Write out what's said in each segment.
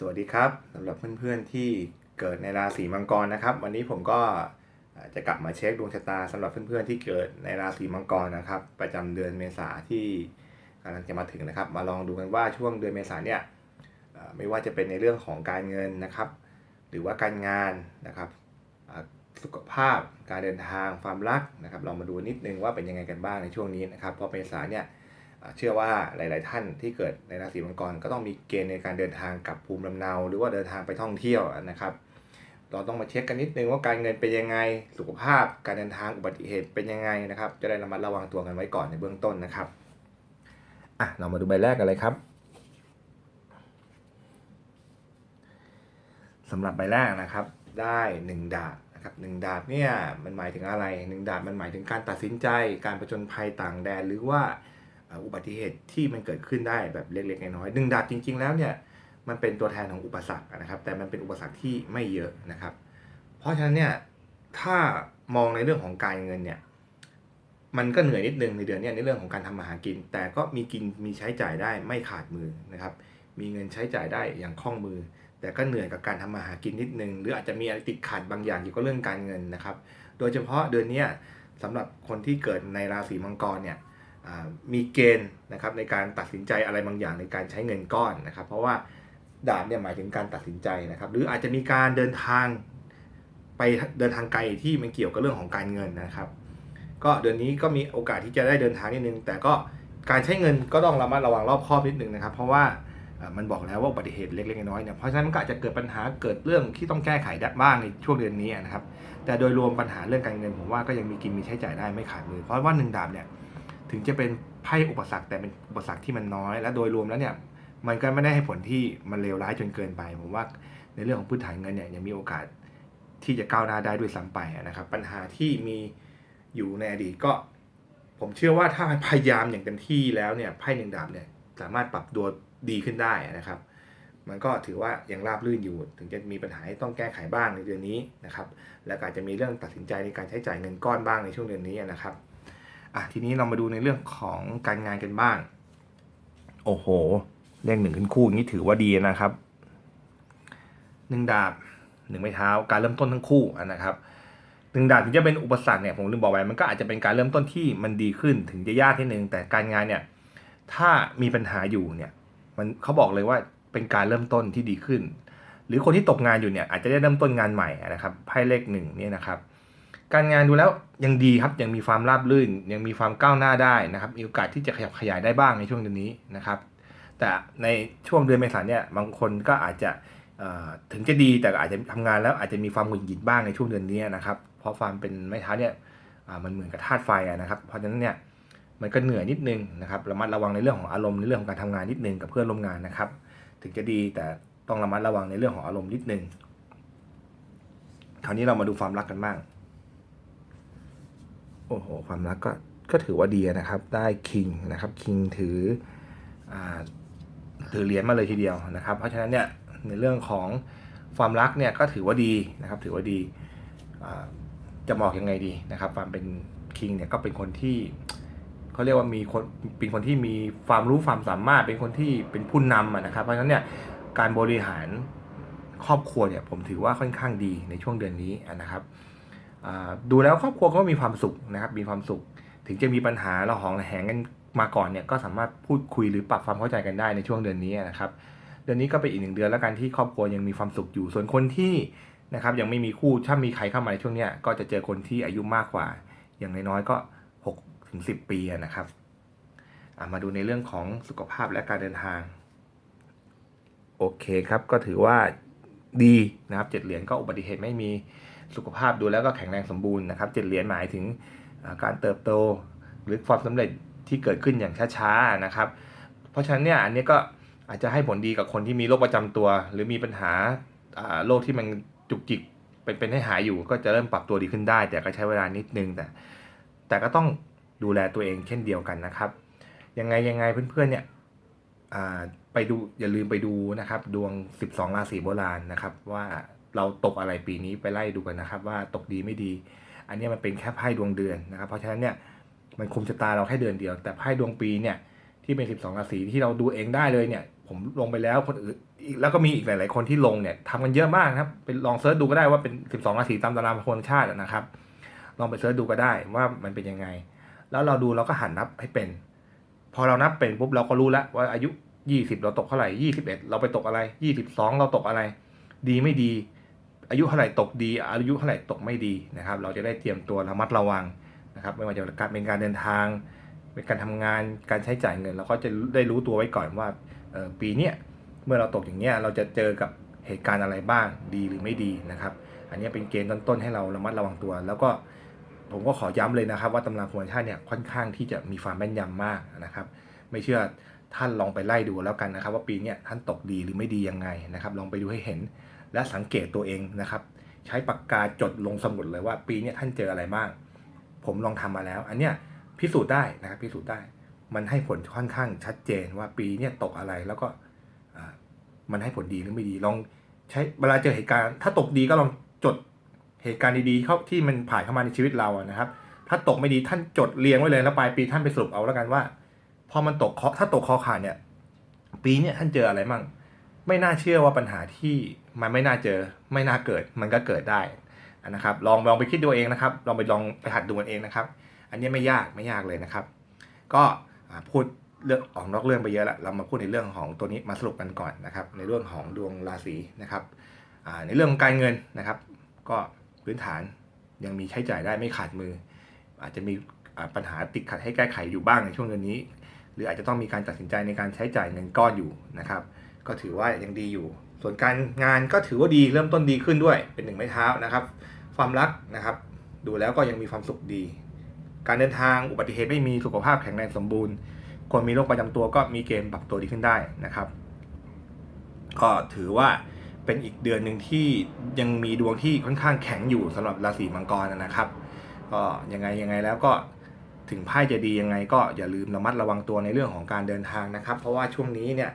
สวัสดีครับสำหรับเพื่อนๆที่เกิดในราศีมังกรนะครับ วันนี้ผมก็จะกลับมาเช็คดวงชะตาสำหรับเพื่อนๆที่เกิดในราศีมังกรนะครับ ประจำเดือนเมษาที่กำลังจะมาถึงนะครับ มาลองดูกันว่าช่วงเดือนเมษาเนี่ยไม่ว่าจะเป็นในเรื่องของการเงินนะครับ หรือว่าการงานนะครับสุขภาพการเดินทางความรักนะครับเรามาดูนิดนึงว่าเป็นยังไงกันบ้างในช่วงนี้นะครับเพราะเมษาเนี่ย เชื่อว่าหลาย ๆ ท่านที่เกิดในราศีมังกรก็ต้องมีเกณฑ์ในการเดินทางกลับภูมิลำเนา หรือว่าเดินทางไปท่องเที่ยวนะครับ เราต้องมาเช็คกันนิดนึงว่าการเงินเป็นยังไง สุขภาพ การเดินทางอุบัติเหตุเป็นยังไงนะครับ จะได้ระมัดระวังตัวกันไว้ก่อนในเบื้องต้นนะครับอะเรามาดูใบแรกกันเลยครับสำหรับใบแรกนะครับ ได้หนึ่งดาบนะครับหนึ่งดาบเนี่ยมันหมายถึงอะไรหนึ่งดาบมันหมายถึงการตัดสินใจ การประจนภัยต่างแดนหรือว่า อุบัติเหตุที่มันเกิดขึ้นได้แบบเล็กๆน้อยๆหนึ่งดาบจริง ๆ แล้วเนี่ยมันเป็นตัวแทนของอุปสรรคนะครับ แต่มันเป็นอุปสรรคที่ไม่เยอะนะครับ เพราะฉะนั้นเนี่ยถ้ามองในเรื่องของการเงินเนี่ยมันก็เหนื่อยนิดนึงในเดือนนี้ในเรื่องของการทำมาหากิน แต่ก็มีกินมีใช้จ่ายได้ไม่ขาดมือนะครับ มีเงินใช้จ่ายได้อย่างคล่องมือ แต่ก็เหนื่อยกับการทำมาหากินนิดนึง หรืออาจจะมีอะไรติดขัดบางอย่างเกี่ยวกับเรื่องการเงินนะครับ โดยเฉพาะเดือนนี้สำหรับคนที่เกิดในราศีมังกรเนี่ย มีเกณฑ์นะครับในการตัดสินใจอะไรบางอย่างในการใช้เงินก้อนนะครับ เพราะว่าดาบเนี่ยหมายถึงการตัดสินใจนะครับ หรืออาจจะมีการเดินทางไปเดินทางไกลที่มันเกี่ยวกับเรื่องของการเงินนะครับ ก็เดือนนี้ก็มีโอกาสที่จะได้เดินทางนิดนึง แต่ก็การใช้เงินก็ต้องระมัดระวังรอบคอบนิดนึงนะครับ เพราะว่ามันบอกแล้วว่าอุบัติเหตุเล็กๆน้อยๆเนี่ยเพราะฉะนั้นมันก็อาจจะเกิดปัญหาเกิดเรื่องที่ต้องแก้ไขได้บ้างในช่วงเดือนนี้นะครับ แต่โดยรวมปัญหาเรื่องการเงินผมว่าก็ยังมีกินมีใช้จ่ายได้ไม่ขาดมือเพราะว่าหนึ่งดาบเนี่ย ถึงจะเป็นไพ่อุปสรรคแต่เป็นอุปสรรคที่มันน้อย และโดยรวมแล้วเนี่ยมันก็ไม่ได้ให้ผลที่มันเลวร้ายจนเกินไป ผมว่าในเรื่องของพื้นฐานเงินเนี่ยยังมีโอกาสที่จะก้าวหน้าได้ด้วยซ้ำไปนะครับ ปัญหาที่มีอยู่ในอดีตก็ ผมเชื่อว่าถ้าพยายามอย่างเต็มที่แล้วเนี่ยไพ่หนึ่งดาบเนี่ยสามารถปรับตัวดีขึ้นได้นะครับ มันก็ถือว่ายังราบรื่นอยู่ ถึงจะมีปัญหาที่ต้องแก้ไขบ้างในเดือนนี้นะครับ และก็อาจจะมีเรื่องตัดสินใจในการใช้จ่ายเงินก้อนบ้างในช่วงเดือนนี้นะครับ อะทีนี้เรามาดูในเรื่องของการงานกันบ้าง โอ้โหเลขหนึ่งขึ้นคู่อย่างนี้ถือว่าดีนะครับหนึ่งดาบหนึ่งไม้เท้าการเริ่มต้นทั้งคู่นะครับหนึ่งดาบถึงจะเป็นอุปสรรคเนี่ยผมลืมบอกไปมันก็อาจจะเป็นการเริ่มต้นที่มันดีขึ้นถึงจะยากที่หนึ่งแต่การงานเนี่ยถ้ามีปัญหาอยู่เนี่ยมันเขาบอกเลยว่าเป็นการเริ่มต้นที่ดีขึ้น หรือคนที่ตกงานอยู่เนี่ยอาจจะได้เริ่มต้นงานใหม่นะครับไพ่เลขหนึ่งเนี่ยนะครับ การงานดูแล้วยังดีครับยังมีความราบรื่น ยังมีความก้าวหน้าได้นะครับ มีโอกาสที่จะขยับขยายได้บ้างในช่วงเดือนนี้นะครับ แต่ในช่วงเดือนเมษายนเนี่ยบางคนก็อาจจะถึงจะดีแต่อาจจะทำงานแล้วอาจจะมีความหงุดหงิดบ้างในช่วงเดือนนี้นะครับ เพราะความเป็นไม้เท้าเนี่ยมันเหมือนกับธาตุไฟนะครับเพราะฉะนั้นเนี่ยมันก็เหนื่อยนิดนึงนะครับระมัดระวังในเรื่องของอารมณ์ในเรื่องของการทำงานนิดนึงกับเพื่อนร่วมงานนะครับ ถึงจะดีแต่ต้องระมัดระวังในเรื่องของอารมณ์นิดนึงคราวนี้เรามาดูความรักกันบ้าง โอ้โหความรักก็ก็ถือว่าดีนะครับ ได้คิงนะครับคิงถืออถือเหรียญมาเลยทีเดียวนะครับ เพราะฉะนั้นเนี่ยในเรื่องของความรักเนี่ยก็ถือว่าดีนะครับ ถือว่าดีจะบอกยังไงดีนะครับความเป็นคิงเนี่ยก็เป็นคนที่เขาเรียกว่ามีคนเป็นคนที่มีความรู้ความสามารถ เป็นคนที่เป็นผู้นำนะครับ เพราะฉะนั้นเนี่ยการบริหารครอบครัวเนี่ยผมถือว่าค่อนข้างดีในช่วงเดือนนี้นะครับ ดูแล้วครอบครัวก็มีความสุขนะครับ มีความสุข ถึงจะมีปัญหาเราหองระแหงกันมาก่อนเนี่ยก็สามารถพูดคุยหรือปรับความเข้าใจกันได้ในช่วงเดือนนี้นะครับ เดือนนี้ก็เป็นอีกหนึ่งเดือนแล้วกันที่ครอบครัวยังมีความสุขอยู่ ส่วนคนที่นะครับยังไม่มีคู่ถ้ามีใครเข้ามาในช่วงเนี้ยก็จะเจอคนที่อายุมากกว่า อย่างน้อยๆก็6ถึง10 ปีนะครับมาดูในเรื่องของสุขภาพและการเดินทาง โอเคครับก็ถือว่าดีนะครับเจ็ดเหรียญก็อุบัติเหตุไม่มี สุขภาพดูแล้วก็แข็งแรงสมบูรณ์นะครับเจ็ดเหรียญหมายถึงการเติบโต หรือความสำเร็จที่เกิดขึ้นอย่างช้าๆนะครับ เพราะฉะนั้นเนี่ยอันนี้ก็อาจจะให้ผลดีกับคนที่มีโรคประจำตัว หรือมีปัญหาโรคที่มันจุกจิกเป็นเป็นให้หายอยู่ ก็จะเริ่มปรับตัวดีขึ้นได้ แต่ก็ใช้เวลานิดนึงแต่ แต่ก็ต้องดูแลตัวเองเช่นเดียวกันนะครับ ยังไงยังไงเพื่อนๆเนี่ยไปดูอย่าลืมไปดูนะครับ ดวง 12 ราศีโบราณนะครับว่า เราตกอะไรปีนี้ไปไล่ดูกันนะครับ ว่าตกดีไม่ดี อันนี้มันเป็นแค่ไพ่ดวงเดือนนะครับ เพราะฉะนั้นเนี่ยมันคุมชะตาเราแค่เดือนเดียว แต่ไพ่ดวงปีเนี่ยที่เป็น 12 ราศีที่เราดูเองได้เลยเนี่ย ผมลงไปแล้วคนอื่นอีกแล้วก็มีอีกหลาย ๆ คนที่ลงเนี่ยทำกันเยอะมากครับเป็นลองเซิร์ชดูก็ได้ว่าเป็น 12 ราศีตามตารางพระโคนชาตินะครับ ลองไปเซิร์ชดูก็ได้ว่ามันเป็นยังไง แล้วเราดูเราก็หันนับให้เป็น พอเรานับเป็นปุ๊บเราก็รู้แล้วว่าอายุ 20 เราตกเท่าไหร่ 21 เราไปตกอะไร 22 เราตกอะไร ดีไม่ดี อายุเท่าไหร่ตกดี อายุเท่าไหร่ตกไม่ดีนะครับ เราจะได้เตรียมตัวระมัดระวังนะครับ ไม่ว่าจะการเป็นการเดินทาง เป็นการทำงานการใช้จ่ายเงิน เราก็จะได้รู้ตัวไว้ก่อนว่าปีเนี้ยเมื่อเราตกอย่างเนี้ยเราจะเจอกับเหตุการณ์อะไรบ้างดีหรือไม่ดีนะครับ อันนี้เป็นเกณฑ์ต้นๆให้เราระมัดระวังตัว แล้วก็ผมก็ขอย้ำเลยนะครับ ว่าตำราโหราชาติเนี่ยค่อนข้างที่จะมีความแม่นยำมากนะครับ ไม่เชื่อท่านลองไปไล่ดูแล้วกันนะครับ ว่าปีนี้ท่านตกดีหรือไม่ดียังไงนะครับ ลองไปดูให้เห็น และสังเกตตัวเองนะครับ ใช้ปากกาจดลงสมุดเลยว่า ปีนี้ท่านเจออะไรบ้าง ผมลองทำมาแล้ว อันเนี้ยพิสูจน์ได้นะครับพิสูจน์ได้ มันให้ผลค่อนข้างชัดเจนว่าปีนี้ตกอะไรแล้วก็มันให้ผลดีหรือไม่ดีลองใช้เวลาเจอเหตุการณ์ ถ้าตกดีก็ลองจดเหตุการณ์ดีๆเข้าที่มันผ่านเข้ามาในชีวิตเราอะนะครับ ถ้าตกไม่ดีท่านจดเรียงไว้เลยแล้วปลายปีท่านไปสรุปเอาแล้วกันว่า พอมันตกคราะห์ถ้าตกคอขาดเนี่ย ปีเนี้ยท่านเจออะไรมั่ง ไม่น่าเชื่อว่าปัญหาที่มันไม่น่าเจอ ไม่น่าเกิด มันก็เกิดได้นะครับ ลองลองไปคิดดูเองนะครับ ลองไปลองไปหัดดูกันเองนะครับ อันนี้ไม่ยากไม่ยากเลยนะครับ ก็พูดเรื่องออกนอกเรื่องไปเยอะแล้วเรามาพูดในเรื่องของตัวนี้มาสรุปกันก่อนนะครับ ในเรื่องของดวงราศีนะครับในเรื่องของการเงินนะครับ ก็พื้นฐานยังมีใช้จ่ายได้ไม่ขาดมือ อาจจะมีปัญหาติดขัดให้แก้ไขอยู่บ้างในช่วงเดือนนี้ หรืออาจจะต้องมีการตัดสินใจในการใช้จ่ายเงินก้อนอยู่นะครับ ก็ถือว่ายังดีอยู่ ส่วนการงานก็ถือว่าดีเริ่มต้นดีขึ้นด้วยเป็นหนึ่งไม้เท้านะครับ ความรักนะครับ ดูแล้วก็ยังมีความสุขดี การเดินทางอุบัติเหตุไม่มีสุขภาพแข็งแรงสมบูรณ์คนมีโรคประจำตัวก็มีเกณฑ์ปรับตัวดีขึ้นได้นะครับ ก็ถือว่าเป็นอีกเดือนหนึ่งที่ยังมีดวงที่ค่อนข้างแข็งอยู่สำหรับราศีมังกรนะครับ ก็ยังไงยังไงแล้วก็ถึงไพ่จะดียังไงก็อย่าลืมระมัดระวังตัวในเรื่องของการเดินทางนะครับ เพราะว่าช่วงนี้เนี่ย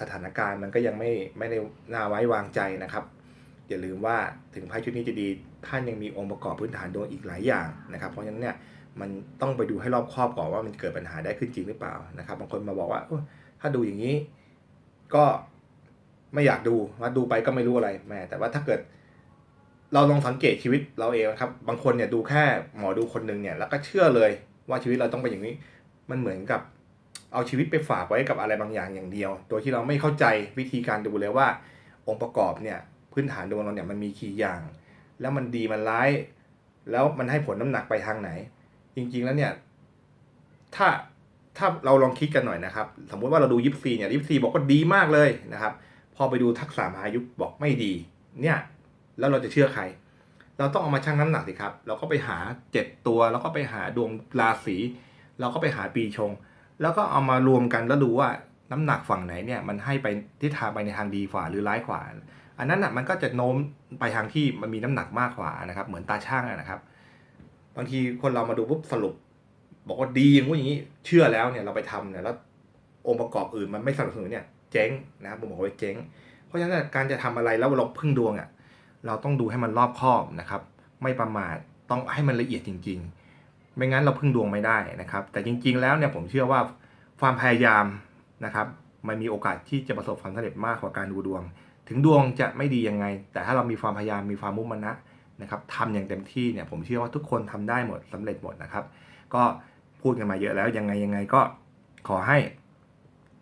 สถานการณ์มันก็ยังไม่ไม่ได้น่าไว้วางใจนะครับ อย่าลืมว่าถึงไพ่ชุดนี้จะดี ท่านยังมีองค์ประกอบพื้นฐานดวงอีกหลายอย่างนะครับ เพราะฉะนั้นเนี่ยมันต้องไปดูให้รอบครอบก่อนว่ามันเกิดปัญหาได้ขึ้นจริงหรือเปล่านะครับ บางคนมาบอกว่าถ้าดูอย่างนี้ก็ไม่อยากดูว่าดูไปก็ไม่รู้อะไรแม่แต่ว่าถ้าเกิด เราลองสังเกตชีวิตเราเองนะครับ บางคนเนี่ยดูแค่หมอดูคนหนึ่งเนี่ยแล้วก็เชื่อเลยว่าชีวิตเราต้องเป็นอย่างนี้ มันเหมือนกับ เอาชีวิตไปฝากไว้กับอะไรบางอย่างอย่างเดียว โดยที่เราไม่เข้าใจวิธีการดูเลยว่า องค์ประกอบเนี่ยพื้นฐานดวงเราเนี่ยมันมีกี่อย่าง แล้วมันดีมันร้าย แล้วมันให้ผลน้ำหนักไปทางไหน จริงๆแล้วเนี่ยถ้าถ้าเราลองคิดกันหน่อยนะครับ สมมุติว่าเราดูยิปซีเนี่ยยิปซีบอกว่าดีมากเลยนะครับ พอไปดูทักษะมหายุคบอกไม่ดี เนี่ยแล้วเราจะเชื่อใคร เราต้องเอามาชั่งน้ำหนักสิครับ เราก็ไปหาเจ็ดตัว แล้วก็ไปหาดวงราศี เราก็ไปหาปีชง แล้วก็เอามารวมกันแล้วดูว่าน้ำหนักฝั่งไหนเนี่ยมันให้ไปทิศทางไปในทางดีกว่าหรือร้ายกว่า อันนั้นอะมันก็จะโน้มไปทางที่มันมีน้ำหนักมากกว่านะครับ เหมือนตาช่างนะครับ บางทีคนเรามาดูปุ๊บสรุป บอกว่าดีอย่างงู้นอย่างนี้เชื่อแล้วเนี่ยเราไปทำเนี่ยแล้วองค์ประกอบอื่นมันไม่สนับสนุนเนี่ยเจ๊งนะครับผมบอกว่าเจ๊ง เพราะฉะนั้นการจะทำอะไรแล้วเราพึ่งดวงอะเราต้องดูให้มันรอบคอบนะครับ ไม่ประมาทต้องให้มันละเอียดจริง ๆ ไม่งั้นเราพึ่งดวงไม่ได้นะครับ แต่จริง ๆ แล้วเนี่ยผมเชื่อว่าความพยายามนะครับ มันมีโอกาสที่จะประสบความสำเร็จมากกว่าการดูดวง ถึงดวงจะไม่ดียังไง แต่ถ้าเรามีความพยายามมีความมุ่งมั่นนะนะครับทำอย่างเต็มที่เนี่ยผมเชื่อว่าทุกคนทำได้หมดสำเร็จหมดนะครับ ก็พูดกันมาเยอะแล้วยังไงยังไงก็ขอให้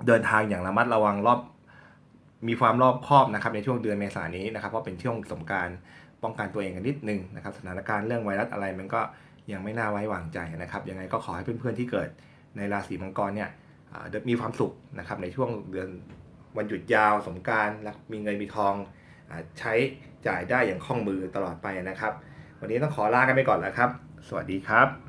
เดินทางอย่างระมัดระวังรอบมีความรอบคอบนะครับในช่วงเดือนเมษายนนี้นะครับเพราะเป็นช่วงสงการป้องกันตัวเองกันนิดนึงนะครับ สถานการณ์เรื่องไวรัสอะไรมันก็ ยังไม่น่าไว้วางใจนะครับ ยังไงก็ขอให้เพื่อนๆที่เกิดในราศีมังกรเนี่ยมีความสุขนะครับในช่วงเดือนวันหยุดยาวสงกรารมีเงินมีทองอใช้จ่ายได้อย่างคล่องมือตลอดไปนะครับ วันนี้ต้องขอลากันไปก่อนแล้วครับ สวัสดีครับ